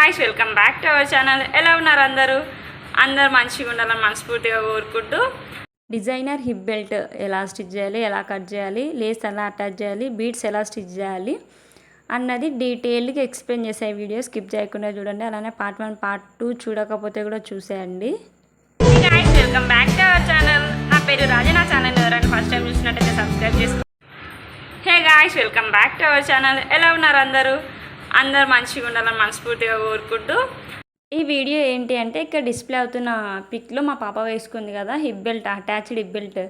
Guys welcome back to our channel ఎలా ఉన్నారు అందరూ? అందరు మంచిగా ఉండాలని మనస్ఫూర్తిగా కోరుకుంటూ. డిజైనర్ హిప్ బెల్ట్ ఎలా స్టిచ్ చేయాలి ఎలా కట్ చేయాలి లేస్ ఎలా అటాచ్ చేయాలి బీట్స్ ఎలా స్టిచ్ చేయాలి అన్నది డీటెయిల్గా ఎక్స్ప్లెయిన్ చేసే వీడియో స్కిప్ చేయకుండా చూడండి. అలానే పార్ట్ వన్ పార్ట్ టూ చూడకపోతే కూడా చూసేయండి. Guys welcome back to our channel నా పేరు రాజా నా ఛానల్ ఎవరైనా ఫస్ట్ టైం చూసినట్టయితే సబ్స్క్రైబ్ చేసుకో hey guys welcome back to our channel ఎలా ఉన్నారు అందరూ? అందరు మంచిగా ఉండాలని మనస్ఫూర్తిగా కోరుకుంటూ. ఈ వీడియో ఏంటి అంటే ఇక్కడ డిస్ప్లే అవుతున్న పిక్లో మా పాప వేసుకుంది కదా hip belt attached hip belt.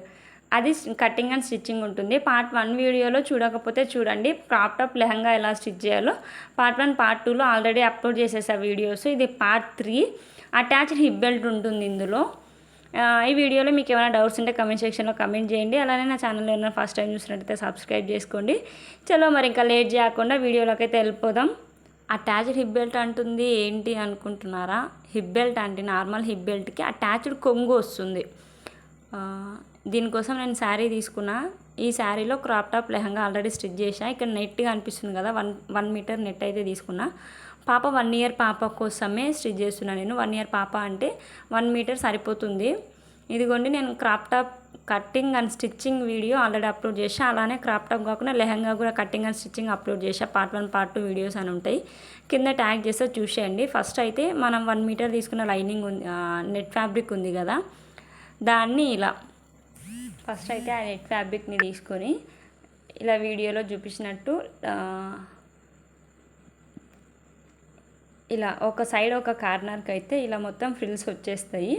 అది కటింగ్ అండ్ స్టిచ్చింగ్ ఉంటుంది. పార్ట్ వన్ వీడియోలో చూడకపోతే చూడండి క్రాప్ టాప్ లెహంగా ఎలా స్టిచ్ చేయాలో. పార్ట్ వన్ పార్ట్ టూలో ఆల్రెడీ అప్లోడ్ చేసేసా వీడియోస్. ఇది part three. Attached hip belt ఉంటుంది ఇందులో. ఈ వీడియోలో మీకు ఏమైనా డౌట్స్ ఉంటే కమెంట్ సెక్షన్లో కమెంట్ చేయండి. అలానే నా ఛానల్లో ఏమైనా ఫస్ట్ టైం చూసినట్టయితే సబ్స్క్రైబ్ చేసుకోండి. చలో మరి ఇంకా లేట్ చేయకుండా వీడియోలోకి అయితే వెళ్ళిపోదాం. అటాచ్డ్ హిప్ బెల్ట్ అంటుంది ఏంటి అనుకుంటున్నారా? హిప్ బెల్ట్ అంటే నార్మల్ హిప్ బెల్ట్కి అటాచ్డ్ కొంగు వస్తుంది. దీనికోసం నేను శారీ తీసుకున్నా. ఈ శారీలో crop top lehenga already stitch చేసా ఇక్కడ నెట్గా అనిపిస్తుంది కదా వన్ వన్ మీటర్ నెట్ అయితే తీసుకున్నా. పాప వన్ ఇయర్ పాప కోసమే స్టిచ్ చేస్తున్నాను నేను. వన్ ఇయర్ పాప అంటే వన్ మీటర్ సరిపోతుంది. ఇదిగోండి నేను crop top cutting and stitching video already upload చేసా అలానే క్రాప్ టాప్ కాకుండా లెహంగా కూడా కటింగ్ అండ్ స్టిచ్చింగ్ అప్లోడ్ చేసా part one part two videos అని ఉంటాయి. కింద ట్యాగ్ చేస్తే చూసేయండి. ఫస్ట్ అయితే మనం వన్ మీటర్ తీసుకున్న లైనింగ్ ఉంది నెట్ ఫ్యాబ్రిక్ ఉంది కదా. దాన్ని ఇలా ఫస్ట్ అయితే ఆ నెట్ ఫ్యాబ్రిక్ని తీసుకొని ఇలా వీడియోలో చూపించినట్టు ఇలా ఒక సైడ్ ఒక కార్నర్కి అయితే ఇలా మొత్తం ఫ్రిల్స్ వచ్చేస్తాయి.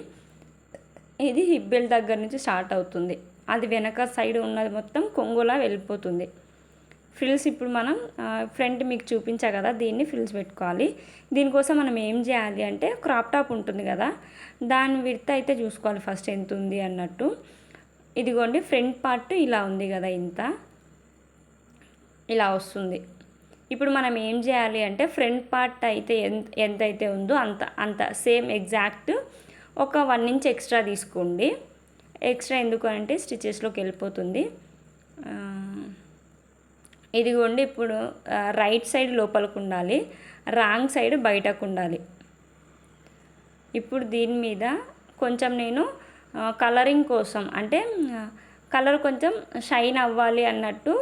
ఇది హిప్ బెల్ట్ దగ్గర నుంచి స్టార్ట్ అవుతుంది. అది వెనక సైడ్ ఉన్నది మొత్తం కొంగులా వెళ్ళిపోతుంది. ఫ్రిల్స్ ఇప్పుడు మనం ఫ్రంట్ మీకు చూపించా కదా దీన్ని ఫ్రిల్స్ పెట్టుకోవాలి. దీనికోసం మనం ఏం చేయాలి అంటే క్రాప్ టాప్ ఉంటుంది కదా దాని విడత అయితే చూసుకోవాలి ఫస్ట్ ఎంత ఉంది అన్నట్టు. ఇదిగోండి ఫ్రంట్ పార్ట్ ఇలా ఉంది కదా ఇంత. ఇలా వస్తుంది. ఇప్పుడు మనం ఏం చేయాలి అంటే ఫ్రంట్ పార్ట్ అయితే ఎంత ఎంతైతే ఉందో అంత అంత సేమ్ ఎగ్జాక్ట్ ఒక వన్ ఇంచ్ ఎక్స్ట్రా తీసుకోండి. ఎక్స్ట్రా ఎందుకు అంటే స్టిచెస్లోకి వెళ్ళిపోతుంది. ఇదిగోండి ఇప్పుడు రైట్ సైడ్ లోపలికి ఉండాలి రాంగ్ సైడ్ బయటకు ఉండాలి. ఇప్పుడు దీని మీద కొంచెం నేను కలరింగ్ కోసం అంటే కలర్ కొంచెం షైన్ అవ్వాలి అన్నట్టు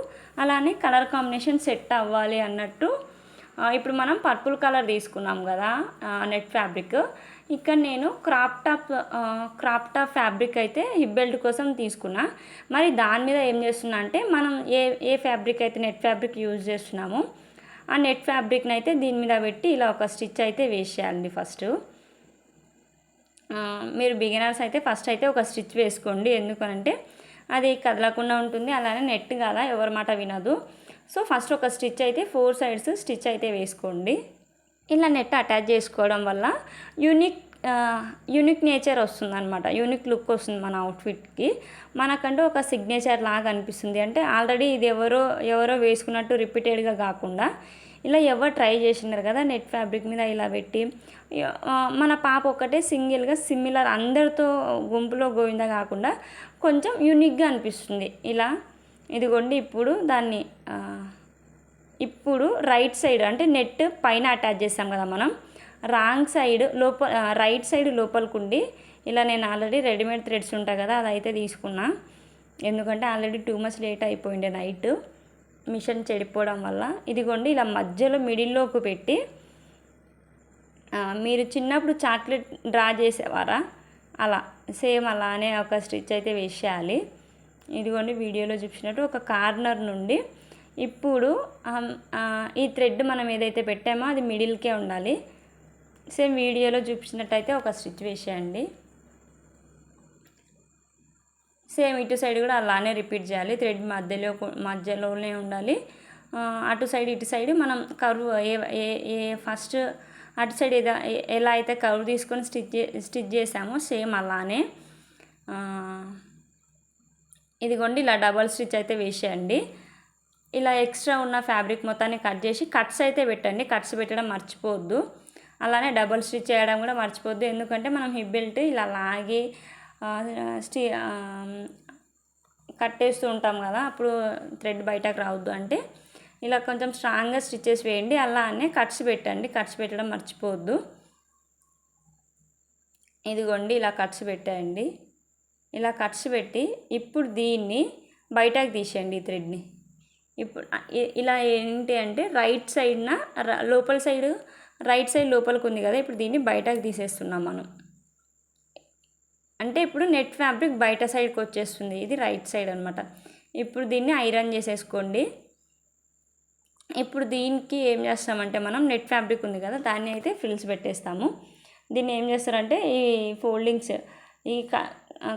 అలానే కలర్ కాంబినేషన్ సెట్ అవ్వాలి అన్నట్టు. ఇప్పుడు మనం పర్పుల్ కలర్ తీసుకున్నాం కదా నెట్ ఫ్యాబ్రిక్. ఇక్కడ నేను crop top crop top fabric అయితే హిప్ బెల్ట్ కోసం తీసుకున్నా. మరి దాని మీద ఏం చేస్తున్నా అంటే మనం ఏ ఏ ఫ్యాబ్రిక్ అయితే నెట్ ఫ్యాబ్రిక్ యూజ్ చేస్తున్నామో ఆ నెట్ ఫ్యాబ్రిక్ని అయితే దీని మీద పెట్టి ఇలా ఒక స్టిచ్ అయితే వేసేయాలండి ఫస్ట్. మీరు బిగినర్స్ అయితే ఫస్ట్ అయితే ఒక స్టిచ్ వేసుకోండి. ఎందుకనంటే అది కదలకుండా ఉంటుంది. అలానే నెట్ కదా ఎవరి మాట వినదు. సో ఫస్ట్ ఒక స్టిచ్ అయితే ఫోర్ సైడ్స్ స్టిచ్ అయితే వేసుకోండి. ఇలా నెట్ అటాచ్ చేసుకోవడం వల్ల యూనిక్ యూనిక్ నేచర్ వస్తుంది అనమాట యూనిక్ లుక్ వస్తుంది మన అవుట్ఫిట్కి. మనకంటూ ఒక సిగ్నేచర్ లాగా అనిపిస్తుంది. అంటే ఆల్రెడీ ఇది ఎవరో ఎవరో వేసుకున్నట్టు రిపీటెడ్గా కాకుండా ఇలా ఎవరు ట్రై చేసినారు కదా నెట్ ఫ్యాబ్రిక్ మీద ఇలా పెట్టి. మన పాప ఒకటే సింగిల్గా సిమిలర్ అందరితో గుంపులో గోవిందా కాకుండా కొంచెం యూనిక్గా అనిపిస్తుంది. ఇలా ఇదిగోండి ఇప్పుడు దాన్ని ఇప్పుడు రైట్ సైడ్ అంటే నెట్ పైన అటాచ్ చేస్తాం కదా మనం. రాంగ్ సైడ్ లోపల రైట్ సైడ్ లోపలికి ఉండి ఇలా నేను ఆల్రెడీ రెడీమేడ్ థ్రెడ్స్ ఉంటాయి కదా అదైతే తీసుకున్నా. ఎందుకంటే ఆల్రెడీ టూ మచ్ లేట్ అయిపోయిండే నైట్ మిషన్ చెడిపోవడం వల్ల. ఇదిగోండి ఇలా మధ్యలో మిడిల్లోకి పెట్టి మీరు చిన్నప్పుడు చాక్లెట్ డ్రా చేసేవారా? అలా సేమ్ అలానే ఒక స్టిచ్ అయితే వేసేయాలి. ఇదిగోండి వీడియోలో చూపించినట్టు ఒక కార్నర్ నుండి ఇప్పుడు ఈ థ్రెడ్ మనం ఏదైతే పెట్టామో అది మిడిల్కే ఉండాలి. సేమ్ వీడియోలో చూపించినట్టయితే ఒక స్టిచ్ వేసేయండి. సేమ్ ఇటు సైడ్ కూడా అలానే రిపీట్ చేయాలి. థ్రెడ్ మధ్యలో మధ్యలోనే ఉండాలి. అటు సైడ్ ఇటు సైడ్ మనం కర్వ్ ఏ ఏ ఏ ఫస్ట్ అటు సైడ్ ఏదో ఎలా అయితే కర్వ్ తీసుకొని స్టిచ్ స్టిచ్ చేసామో సేమ్ అలానే. ఇదిగోండి ఇలా డబల్ స్టిచ్ అయితే వేసేయండి. ఇలా ఎక్స్ట్రా ఉన్న ఫ్యాబ్రిక్ మొత్తాన్ని కట్ చేసి కట్స్ అయితే పెట్టండి. కట్స్ పెట్టడం మర్చిపోవద్దు. అలానే డబల్ స్టిచ్ చేయడం కూడా మర్చిపోద్దు ఎందుకంటే మనం హిప్ బెల్ట్ ఇలా లాగి స్టి కట్ కట్టేస్తూ ఉంటాం కదా అప్పుడు థ్రెడ్ బయటకు రావద్దు అంటే. ఇలా కొంచెం స్ట్రాంగ్గా స్టిచ్చెస్ వేయండి. అలానే కట్స్ పెట్టండి. కట్స్ పెట్టడం మర్చిపోవద్దు. ఇదిగోండి ఇలా కట్స్ పెట్టండి ఇలా కట్స్ పెట్టి ఇప్పుడు దీన్ని బయటకు తీసేయండి ఈ థ్రెడ్ని ఇప్పుడు ఇలా ఏంటి అంటే రైట్ సైడ్న లోపల సైడ్ రైట్ సైడ్ లోపలికి ఉంది కదా ఇప్పుడు దీన్ని బయటకు తీసేస్తున్నాం మనం. అంటే ఇప్పుడు నెట్ ఫ్యాబ్రిక్ బయట సైడ్కి వచ్చేస్తుంది. ఇది రైట్ సైడ్ అనమాట ఇప్పుడు దీన్ని ఐరన్ చేసేసుకోండి. ఇప్పుడు దీనికి ఏం చేస్తామంటే మనం నెట్ ఫ్యాబ్రిక్ ఉంది కదా దాన్ని అయితే ఫిల్స్ పెట్టేస్తాము. దీన్ని ఏం చేస్తారంటే ఈ ఫోల్డింగ్స్ ఈ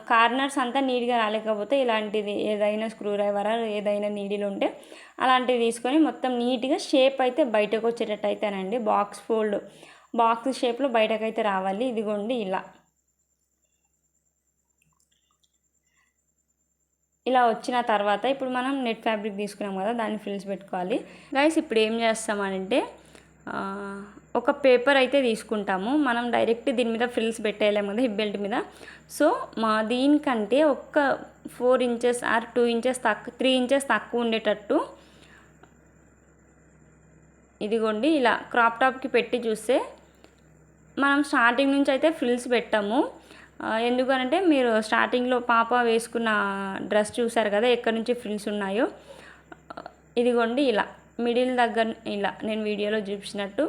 కార్నర్స్ అంతా నీట్గా రాలేకపోతే ఇలాంటిది ఏదైనా స్క్రూ డ్రైవర్ ఏదైనా నీడిలు ఉంటే అలాంటివి తీసుకొని మొత్తం నీట్గా షేప్ అయితే బయటకు వచ్చేటట్టు అయితేనండి బాక్స్ ఫోల్డ్ బాక్స్ షేప్లో బయటకైతే రావాలి. ఇదిగోండి ఇలా. ఇలా వచ్చిన తర్వాత ఇప్పుడు మనం నెట్ ఫ్యాబ్రిక్ తీసుకున్నాం కదా దాన్ని ఫిల్స్ పెట్టుకోవాలి. గైస్ ఇప్పుడు ఏం చేస్తామనంటే ఒక పేపర్ అయితే తీసుకుంటాము. మనం డైరెక్ట్ దీని మీద ఫ్రిల్స్ పెట్టేయలేము కదా హిప్ బెల్ట్ మీద. సో మా దీనికంటే ఒక్క four inches or two inches తక్కువ త్రీ ఇంచెస్ తక్కువ ఉండేటట్టు ఇదిగోండి ఇలా క్రాప్ టాప్కి పెట్టి చూస్తే మనం స్టార్టింగ్ నుంచి అయితే ఫ్రిల్స్ పెట్టాము. ఎందుకనంటే మీరు స్టార్టింగ్లో పాప వేసుకున్న డ్రెస్ చూసారు కదా ఎక్కడి నుంచి ఫ్రిల్స్ ఉన్నాయో. ఇదిగోండి ఇలా మిడిల్ దగ్గర ఇలా నేను వీడియోలో చూపించినట్టు.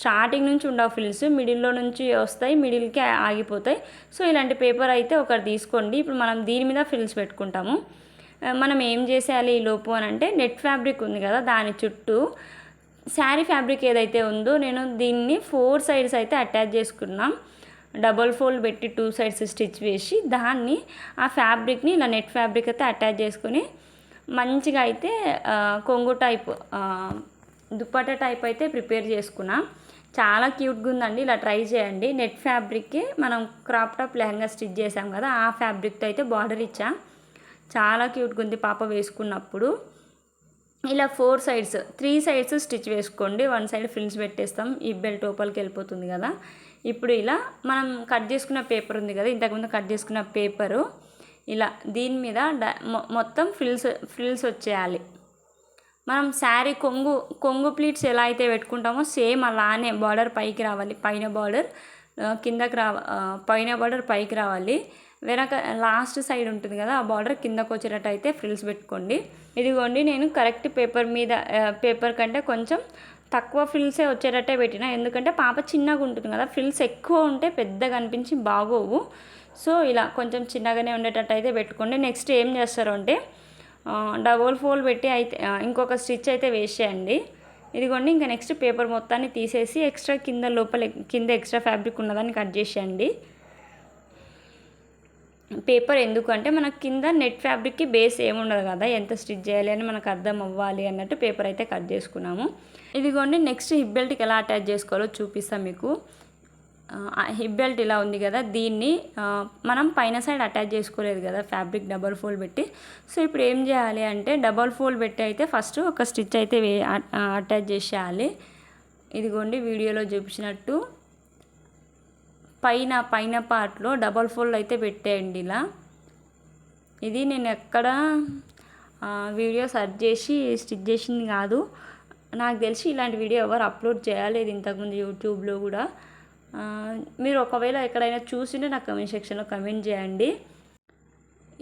స్టార్టింగ్ నుంచి ఉండవు ఫిల్స్ మిడిల్లో నుంచి వస్తాయి మిడిల్కి ఆగిపోతాయి. సో ఇలాంటి పేపర్ అయితే ఒకటి తీసుకోండి. ఇప్పుడు మనం దీని మీద ఫిల్స్ పెట్టుకుంటాము. మనం ఏం చేసేయాలి ఈ లోపు అని అంటే నెట్ ఫ్యాబ్రిక్ ఉంది కదా దాని చుట్టూ. శారీ ఫ్యాబ్రిక్ ఏదైతే ఉందో నేను దీన్ని ఫోర్ సైడ్స్ అయితే అటాచ్ చేసుకున్నాం. డబల్ ఫోల్డ్ పెట్టి టూ సైడ్స్ స్టిచ్ వేసి దాన్ని ఆ ఫ్యాబ్రిక్ని ఇలా నెట్ ఫ్యాబ్రిక్ అయితే అటాచ్ చేసుకొని మంచిగా అయితే కొంగు టైప్ దుప్పట టైప్ అయితే ప్రిపేర్ చేసుకున్నా. చాలా క్యూట్గా ఉందండి ఇలా ట్రై చేయండి. నెట్ ఫ్యాబ్రిక్కి మనం క్రాప్ టాప్ లెహంగా స్టిచ్ చేసాం కదా ఆ ఫ్యాబ్రిక్తో అయితే బార్డర్ ఇచ్చా. చాలా క్యూట్గా ఉంది పాప వేసుకున్నప్పుడు. ఇలా four sides three sides stitch వేసుకోండి. వన్ సైడ్ ఫ్రిల్స్ పెట్టేస్తాం ఈ బెల్ట్ లోపలికి వెళ్ళిపోతుంది కదా. ఇప్పుడు ఇలా మనం కట్ చేసుకున్న పేపర్ ఉంది కదా ఇంతకుముందు కట్ చేసుకున్న పేపరు ఇలా దీని మీద మొత్తం ఫ్రిల్స్ ఫ్రిల్స్ వచ్చేయాలి. మనం శారీ కొంగు కొంగు ప్లీట్స్ ఎలా అయితే పెట్టుకుంటామో సేమ్ అలానే బార్డర్ పైకి రావాలి. పైన బార్డర్ కిందకి రా పైన బార్డర్ పైకి రావాలి. వెనక లాస్ట్ సైడ్ ఉంటుంది కదా ఆ బార్డర్ కిందకు వచ్చేటట్టు అయితే ఫ్రిల్స్ పెట్టుకోండి. ఇదిగోండి నేను కరెక్ట్ పేపర్ మీద పేపర్ కంటే కొంచెం తక్కువ ఫిల్సే వచ్చేటట్టే పెట్టిన. ఎందుకంటే పాప చిన్నగా ఉంటుంది కదా ఫిల్స్ ఎక్కువ ఉంటే పెద్దగా అనిపించి బాగోవు. సో ఇలా కొంచెం చిన్నగానే ఉండేటట్టు అయితే పెట్టుకోండి. నెక్స్ట్ ఏం చేస్తారు అంటే డబుల్ ఫోల్ పెట్టి అయితే ఇంకొక స్టిచ్ అయితే వేసేయండి. ఇదిగోండి ఇంకా నెక్స్ట్ పేపర్ మొత్తాన్ని తీసేసి ఎక్స్ట్రా కింద లోపల కింద ఎక్స్ట్రా ఫ్యాబ్రిక్ ఉన్నదాన్ని కట్ చేసేయండి. పేపర్ ఎందుకంటే మనకు కింద నెట్ ఫ్యాబ్రిక్కి బేస్ ఏముండదు కదా ఎంత స్టిచ్ చేయాలి అని మనకు అర్థం అవ్వాలి అన్నట్టు పేపర్ అయితే కట్ చేసుకున్నాము. ఇదిగోండి నెక్స్ట్ హిప్ బెల్ట్కి ఎలా అటాచ్ చేసుకోవాలో చూపిస్తాం మీకు. హిప్ బెల్ట్ ఇలా ఉంది కదా దీన్ని మనం పైన సైడ్ అటాచ్ చేసుకోలేదు కదా ఫ్యాబ్రిక్ డబల్ ఫోల్డ్ పెట్టి. సో ఇప్పుడు ఏం చేయాలి అంటే డబల్ ఫోల్డ్ పెట్టి అయితే ఫస్ట్ ఒక స్టిచ్ అయితే అటాచ్ చేసేయాలి. ఇదిగోండి వీడియోలో చూపించినట్టు. పైన పైన పార్ట్లో డబల్ ఫోల్డ్ అయితే పెట్టేయండి ఇలా. ఇది నేను ఎక్కడ వీడియో సెర్చ్ చేసి స్టిచ్ చేసింది కాదు. నాకు తెలిసి ఇలాంటి వీడియో ఎవరు అప్లోడ్ చేయలేదు ఇంతకుముందు యూట్యూబ్లో కూడా. మీరు ఒకవేళ ఎక్కడైనా చూసింటే నాకు కమెంట్ సెక్షన్లో కమెంట్ చేయండి.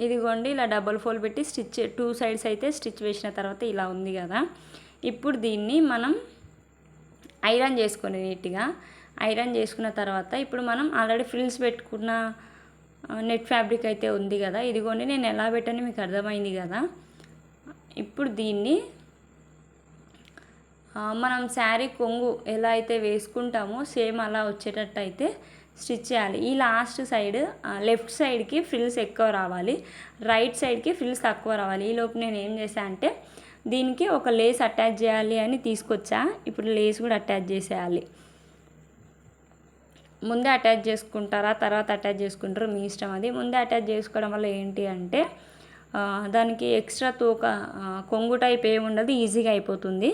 ఇదిగోండి ఇలా డబల్ ఫోల్డ్ పెట్టి స్టిచ్ టూ సైడ్స్ అయితే స్టిచ్ వేసిన తర్వాత ఇలా ఉంది కదా. ఇప్పుడు దీన్ని మనం ఐరన్ చేసుకొని నీట్గా ఐరన్ చేసుకున్న తర్వాత ఇప్పుడు మనం ఆల్రెడీ ఫ్రిల్స్ పెట్టుకున్న నెట్ ఫ్యాబ్రిక్ అయితే ఉంది కదా ఇదిగోండి నేను ఎలా పెట్టని మీకు అర్థమైంది కదా. ఇప్పుడు దీన్ని మనం శారీ కొంగు ఎలా అయితే వేసుకుంటామో సేమ్ అలా వచ్చేటట్టు అయితే స్టిచ్ చేయాలి. ఈ లాస్ట్ సైడ్ లెఫ్ట్ సైడ్కి ఫ్రిల్స్ ఎక్కువ రావాలి రైట్ సైడ్కి ఫ్రిల్స్ తక్కువ రావాలి. ఈ లోపు నేను ఏం చేశాను అంటే దీనికి ఒక లేస్ అటాచ్ చేయాలి అని తీసుకొచ్చా. ఇప్పుడు లేస్ కూడా అటాచ్ చేసేయాలి. ముందే అటాచ్ చేసుకుంటారా తర్వాత అటాచ్ చేసుకుంటారు మీ ఇష్టం అది. ముందే అటాచ్ చేసుకోవడం వల్ల ఏంటి అంటే దానికి ఎక్స్ట్రా తోక కొంగు టైప్ ఏమి ఉండదు ఈజీగా అయిపోతుంది.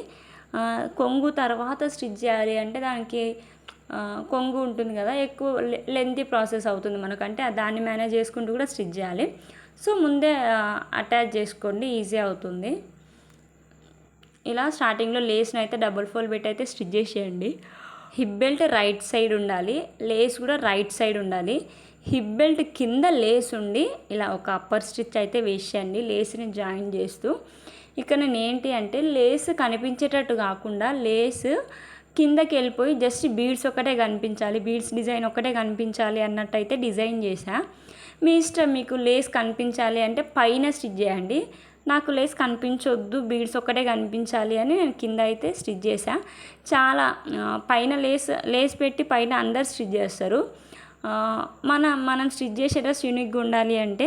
కొంగు తర్వాత స్టిచ్ చేయాలి అంటే దానికి కొంగు ఉంటుంది కదా ఎక్కువ లెంతీ ప్రాసెస్ అవుతుంది మనకంటే దాన్ని మేనేజ్ చేసుకుంటూ కూడా స్టిచ్ చేయాలి. సో ముందే అటాచ్ చేసుకోండి ఈజీ అవుతుంది. ఇలా స్టార్టింగ్లో లేస్ని అయితే డబుల్ ఫోల్ పెట్టి అయితే స్టిచ్ చేసేయండి. హిప్ బెల్ట్ రైట్ సైడ్ ఉండాలి లేస్ కూడా రైట్ సైడ్ ఉండాలి. హిప్ బెల్ట్ కింద లేస్ ఉండి ఇలా ఒక అప్పర్ స్టిచ్ అయితే వేసేయండి లేస్ని జాయిన్ చేస్తూ. ఇక్కడ నేను ఏంటి అంటే లేస్ కనిపించేటట్టు కాకుండా లేస్ కిందకి వెళ్ళిపోయి జస్ట్ బీడ్స్ ఒకటే కనిపించాలి బీడ్స్ డిజైన్ ఒకటే కనిపించాలి అన్నట్టు అయితే డిజైన్ చేశా. మీ ఇష్టం మీకు లేస్ కనిపించాలి అంటే పైన స్టిచ్ చేయండి నాకు లేస్ కనిపించొద్దు బీడ్స్ ఒక్కటే కనిపించాలి అని నేను కింద అయితే స్టిచ్ చేశాను చాలా పైన లేస్ లేస్ పెట్టి పైన అందరు స్టిచ్ చేస్తారు. మన మనం స్టిచ్ చేసే డ్రెస్ యూనిక్గా ఉండాలి అంటే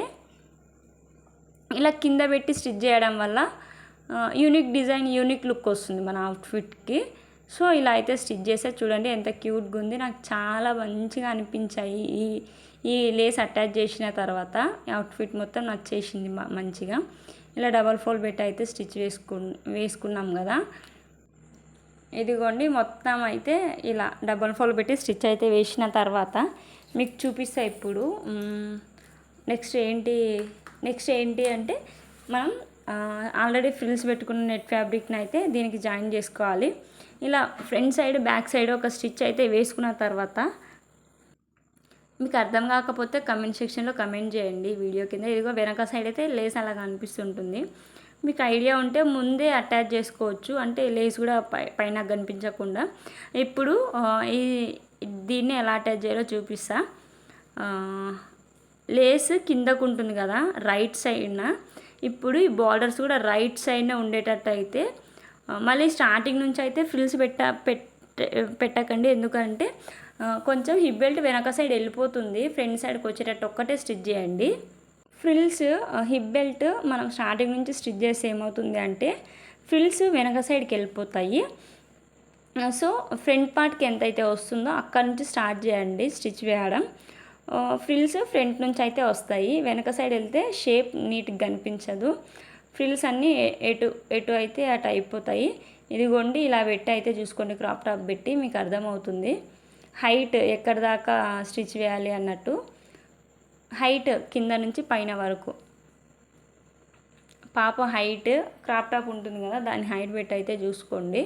ఇలా కింద పెట్టి స్టిచ్ చేయడం వల్ల యూనిక్ డిజైన్ యూనిక్ లుక్ వస్తుంది మన అవుట్ఫిట్కి. సో ఇలా అయితే స్టిచ్ చేస్తే చూడండి ఎంత క్యూట్గా ఉంది. నాకు చాలా మంచిగా అనిపించాయి ఈ ఈ లేస్ అటాచ్ చేసిన తర్వాత. అవుట్ఫిట్ మొత్తం నచ్చేసింది మంచిగా. ఇలా డబల్ ఫోల్డ్ పెట్టి అయితే స్టిచ్ వేసుకు వేసుకున్నాం కదా. ఇదిగోండి మొత్తం అయితే ఇలా డబల్ ఫోల్డ్ పెట్టి స్టిచ్ అయితే వేసిన తర్వాత మీకు చూపిస్తా ఇప్పుడు. నెక్స్ట్ ఏంటి నెక్స్ట్ ఏంటి అంటే మనం ఆల్రెడీ ఫ్రిల్స్ పెట్టుకున్న నెట్ ఫ్యాబ్రిక్ని అయితే దీనికి జాయిన్ చేసుకోవాలి. ఇలా ఫ్రంట్ సైడ్ బ్యాక్ సైడ్ ఒక స్టిచ్ అయితే వేసుకున్న తర్వాత మీకు అర్థం కాకపోతే కమెంట్ సెక్షన్లో కమెంట్ చేయండి వీడియో కింద. ఇదిగో వెనక సైడ్ అయితే లేస్ అలా కనిపిస్తుంటుంది. మీకు ఐడియా ఉంటే ముందే అటాచ్ చేసుకోవచ్చు. అంటే లేస్ కూడా పై పైన కనిపించకుండా. ఇప్పుడు ఈ దీన్ని ఎలా అటాచ్ చేయాలో చూపిస్తా. లేస్ కిందకు ఉంటుంది కదా రైట్ సైడ్న. ఇప్పుడు ఈ బార్డర్స్ కూడా రైట్ సైడ్నే ఉండేటట్టు అయితే మళ్ళీ స్టార్టింగ్ నుంచి అయితే ఫ్రిల్స్ పెట్ట పెట్టకండి. ఎందుకంటే కొంచెం హిప్ బెల్ట్ వెనక సైడ్ వెళ్ళిపోతుంది. ఫ్రంట్ సైడ్కి వచ్చేటట్టు ఒక్కటే స్టిచ్ చేయండి. ఫ్రిల్స్ హిప్ బెల్ట్ మనం స్టార్టింగ్ నుంచి స్టిచ్ చేస్తే ఏమవుతుంది అంటే ఫ్రిల్స్ వెనక సైడ్కి వెళ్ళిపోతాయి. సో ఫ్రంట్ పార్ట్కి ఎంతైతే వస్తుందో అక్కడ నుంచి స్టార్ట్ చేయండి స్టిచ్ వేయడం. ఫ్రిల్స్ ఫ్రంట్ నుంచి అయితే వస్తాయి. వెనక సైడ్ వెళ్తే షేప్ నీట్గా కనిపించదు. ఫ్రిల్స్ అన్నీ ఎటు ఎటు అయితే అటు అయిపోతాయి. ఇదిగోండి ఇలా పెట్టి అయితే చూసుకోండి. క్రాప్ టాప్ పెట్టి మీకు అర్థమవుతుంది. హైట్ ఎక్కడి దాకా స్టిచ్ వేయాలి అన్నట్టు. హైట్ కింద నుంచి పైన వరకు. పాప హైట్ క్రాప్ టాప్ ఉంటుంది కదా దాని హైట్ పెట్టి అయితే చూసుకోండి.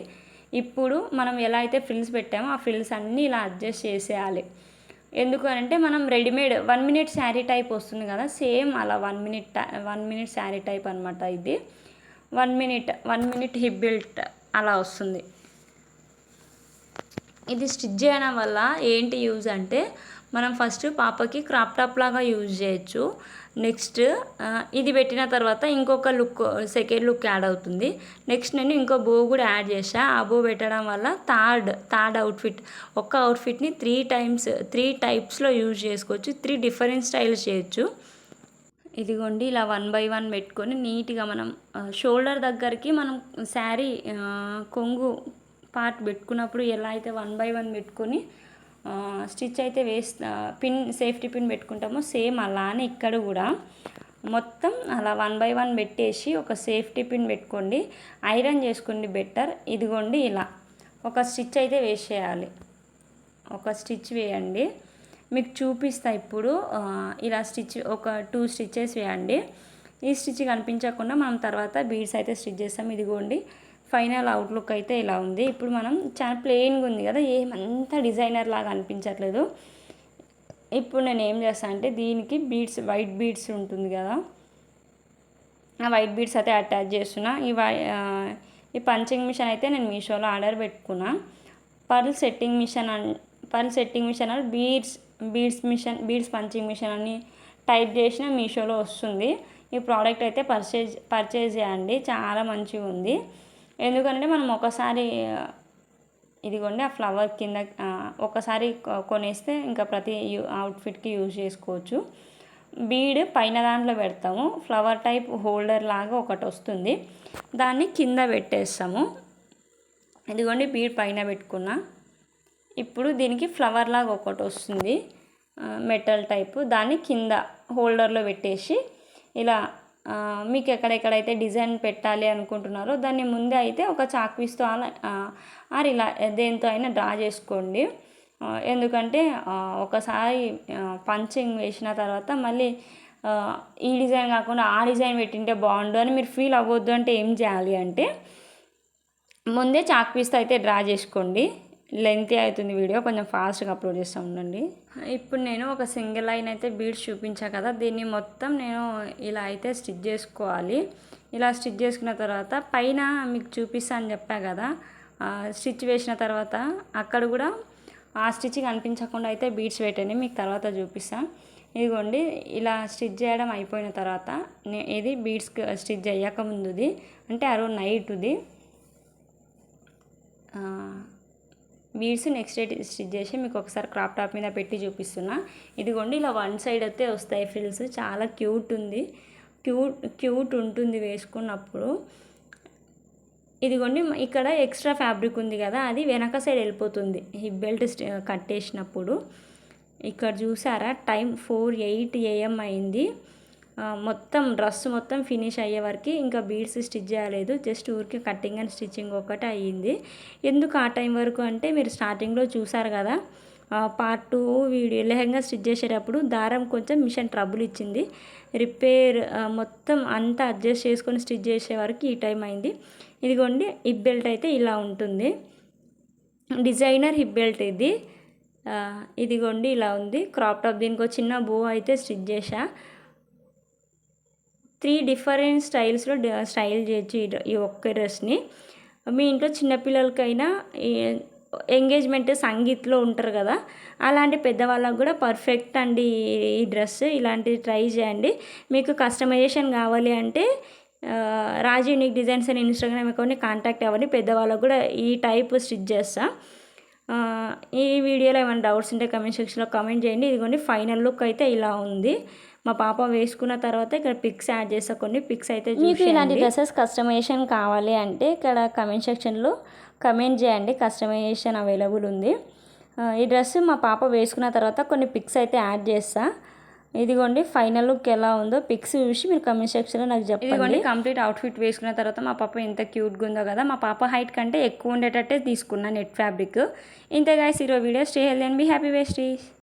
ఇప్పుడు మనం ఎలా అయితే ఫ్రిల్స్ పెట్టామో ఆ ఫ్రిల్స్ అన్నీ ఇలా అడ్జస్ట్ చేసేయాలి. ఎందుకు అంటే మనం readymade one minute sari type వస్తుంది కదా సేమ్ అలా one minute one minute sari type అనమాట ఇది. One minute one minute hip belt అలా వస్తుంది. ఇది స్టిచ్ చేయడం వల్ల ఏంటి యూజ్ అంటే మనం ఫస్ట్ పాపకి క్రాప్ టాప్ లాగా యూజ్ చేయొచ్చు. నెక్స్ట్ ఇది పెట్టిన తర్వాత ఇంకొక లుక్ సెకండ్ లుక్ యాడ్ అవుతుంది. నెక్స్ట్ నేను ఇంకో బో కూడా యాడ్ చేసా ఆ బో పెట్టడం వల్ల థర్డ్ థర్డ్ అవుట్ఫిట్ ఒక్క అవుట్ఫిట్ని త్రీ టైమ్స్ త్రీ టైప్స్లో యూజ్ చేసుకోవచ్చు. త్రీ డిఫరెంట్ స్టైల్స్ చేయొచ్చు. ఇదిగోండి ఇలా వన్ బై వన్ పెట్టుకొని నీట్గా మనం షోల్డర్ దగ్గరికి మనం శారీ కొంగు పార్ట్ పెట్టుకున్నప్పుడు ఎలా అయితే వన్ బై వన్ పెట్టుకొని స్టిచ్ అయితే వేస్తా పిన్ సేఫ్టీ పిన్ పెట్టుకుంటామో. సేమ్ అలానే ఇక్కడ కూడా మొత్తం అలా వన్ బై వన్ పెట్టేసి ఒక సేఫ్టీ పిన్ పెట్టుకోండి. ఐరన్ చేసుకోండి బెటర్ ఇదిగోండి ఇలా. ఒక స్టిచ్ అయితే వేసేయాలి. ఒక స్టిచ్ వేయండి. మీకు చూపిస్తా ఇప్పుడు ఇలా స్టిచ్ ఒక టూ స్టిచ్చెస్ వేయండి. ఈ స్టిచ్ కనిపించకుండా మనం తర్వాత బీడ్స్ అయితే స్టిచ్ చేస్తాం. ఇదిగోండి. ఫైనల్ అవుట్లుక్ అయితే ఇలా ఉంది. ఇప్పుడు మనం చాలా ప్లెయిన్గా ఉంది కదా ఏమంతా డిజైనర్ లాగా అనిపించట్లేదు. ఇప్పుడు నేను ఏం చేస్తాను అంటే దీనికి బీడ్స్ వైట్ బీడ్స్ ఉంటుంది కదా. ఆ వైట్ బీడ్స్ అయితే అటాచ్ చేస్తున్నా. ఈ వై ఈ పంచింగ్ మిషన్ అయితే నేను మీషోలో ఆర్డర్ పెట్టుకున్నా. పర్ల్ సెట్టింగ్ మిషన్ అన్ పర్ల్ సెట్టింగ్ మిషన్ అని beads beads machine beads punching machine అని టైప్ చేసిన మీషోలో వస్తుంది. ఈ ప్రోడక్ట్ అయితే పర్చేజ్ పర్చేజ్ చేయండి. చాలా మంచిగా ఉంది. ఎందుకంటే మనం ఒకసారి ఇదిగోండి ఆ ఫ్లవర్ కింద ఒకసారి కొనేస్తే ఇంకా ప్రతి అవుట్ఫిట్కి యూజ్ చేసుకోవచ్చు. బీడ్ పైన దాంట్లో పెడతాము. ఫ్లవర్ టైప్ హోల్డర్ లాగా ఒకటి వస్తుంది. దాన్ని కింద పెట్టేస్తాము. ఇదిగోండి బీడ్ పైన పెట్టుకున్నా. ఇప్పుడు దీనికి ఫ్లవర్ లాగా ఒకటి వస్తుంది. Metal type. దాన్ని కింద హోల్డర్లో పెట్టేసి ఇలా మీకు ఎక్కడెక్కడైతే డిజైన్ పెట్టాలి అనుకుంటున్నారో దాన్ని ముందే అయితే ఒక చాక్విస్తో అలా ఆర్ ఇలా దేంతో అయినా డ్రా చేసుకోండి. ఎందుకంటే ఒకసారి పంచింగ్ వేసిన తర్వాత మళ్ళీ ఈ డిజైన్ కాకుండా ఆ డిజైన్ పెట్టింటే బాగుండు అని మీరు ఫీల్ అవ్వద్దు అంటే ఏం చేయాలి అంటే ముందే చాక్పీస్తో అయితే డ్రా చేసుకోండి. లెంతీ అవుతుంది వీడియో కొంచెం ఫాస్ట్గా అప్లోడ్ చేస్తూ ఉండండి. ఇప్పుడు నేను ఒక సింగిల్ లైన్ అయితే బీడ్స్ చూపించా కదా దీన్ని మొత్తం నేను ఇలా అయితే స్టిచ్ చేసుకోవాలి. ఇలా స్టిచ్ చేసుకున్న తర్వాత పైన మీకు చూపిస్తా అని చెప్పా కదా స్టిచ్ వేసిన తర్వాత అక్కడ కూడా ఆ స్టిచ్ కనిపించకుండా అయితే బీడ్స్ పెట్టండి మీకు తర్వాత చూపిస్తాను ఇదిగోండి ఇలా స్టిచ్ చేయడం అయిపోయిన తర్వాత ఇది బీడ్స్ స్టిచ్ అయ్యాక ముందుది అంటే అరౌండ్ నైట్ది. బీడ్స్ నెక్స్ట్ డే స్టిచ్ చేసి మీకు ఒకసారి క్రాప్ టాప్ మీద పెట్టి చూపిస్తున్నా. ఇదిగోండి ఇలా వన్ సైడ్ అయితే వస్తాయి ఫ్రిల్స్. చాలా క్యూట్ ఉంది. క్యూట్ క్యూట్ ఉంటుంది వేసుకున్నప్పుడు. ఇదిగోండి ఇక్కడ ఎక్స్ట్రా ఫ్యాబ్రిక్ ఉంది కదా అది వెనక సైడ్ వెళ్ళిపోతుంది. హిప్ బెల్ట్ కట్టేసినప్పుడు. ఇక్కడ చూసారా టైం ఫోర్ ఎయిట్ ఏఎం అయింది. మొత్తం డ్రెస్ మొత్తం ఫినిష్ అయ్యే వరకు ఇంకా బీడ్స్ స్టిచ్ చేయలేదు. జస్ట్ ఊరికే కట్టింగ్ అండ్ స్టిచ్చింగ్ ఒకటి అయ్యింది. ఎందుకు ఆ టైం వరకు అంటే మీరు స్టార్టింగ్లో చూసారు కదా part two video lehenga stitch చేసేటప్పుడు దారం కొంచెం మిషన్ ట్రబుల్ ఇచ్చింది. రిపేర్ మొత్తం అంతా అడ్జస్ట్ చేసుకొని స్టిచ్ చేసే వరకు ఈ టైం అయింది. ఇదిగోండి హిప్ బెల్ట్ అయితే ఇలా ఉంటుంది. డిజైనర్ హిప్ బెల్ట్ ఇది. ఇదిగోండి ఇలా ఉంది. క్రాప్ టాప్ దీనికి చిన్న బో అయితే స్టిచ్ చేశాను త్రీ డిఫరెంట్ స్టైల్స్లో స్టైల్ చేయొచ్చు ఈ డ్ర- ఈ ఒక్క డ్రెస్ని. మీ ఇంట్లో చిన్నపిల్లలకైనా ఈ- ఎంగేజ్మెంట్ సంగీత్లో ఉంటారు కదా అలాంటి పెద్దవాళ్ళకు కూడా పర్ఫెక్ట్ అండి ఈ- ఈ డ్రెస్ ఇలాంటివి ట్రై చేయండి. మీకు కస్టమైజేషన్ కావాలి అంటే ఆ, రాజు యూనిక్ డిజైన్స్ అని ఇన్స్టాగ్రామ్ అకౌంట్ని కాంటాక్ట్ అవ్వండి. పెద్దవాళ్ళకు కూడా ఈ టైప్ స్టిచ్ చేస్తా. ఈ వీడియోలో ఏమైనా డౌట్స్ ఉంటే కమెంట్ సెక్షన్లో కమెంట్ చేయండి. ఇదిగోండి ఫైనల్ లుక్ అయితే ఇలా ఉంది. మా పాప వేసుకున్న తర్వాత ఇక్కడ పిక్స్ యాడ్ చేసా కొన్ని పిక్స్ అయితే మీకు ఇలాంటి డ్రెస్సెస్ కస్టమైజేషన్ కావాలి అంటే ఇక్కడ కమెంట్ సెక్షన్లో కమెంట్ చేయండి. కస్టమైజేషన్ అవైలబుల్ ఉంది. ఈ డ్రెస్ మా పాప వేసుకున్న తర్వాత కొన్ని పిక్స్ అయితే యాడ్ చేస్తా. ఇదిగోండి ఫైనల్ లుక్ ఎలా ఉందో పిక్స్ చూసి మీరు కమెంట్ సెక్షన్లో నాకు చెప్పండి. ఇదిగోండి కంప్లీట్ అవుట్ఫిట్ వేసుకున్న తర్వాత మా పాప ఎంత క్యూట్గా ఉందో కదా మా పాప హైట్ కంటే ఎక్కువ ఉండేటట్టే తీసుకున్నా నెట్ ఫ్యాబ్రిక్. ఇంతే గాయస్ ఈరోజు video. Stay healthy and be happy వేస్టీ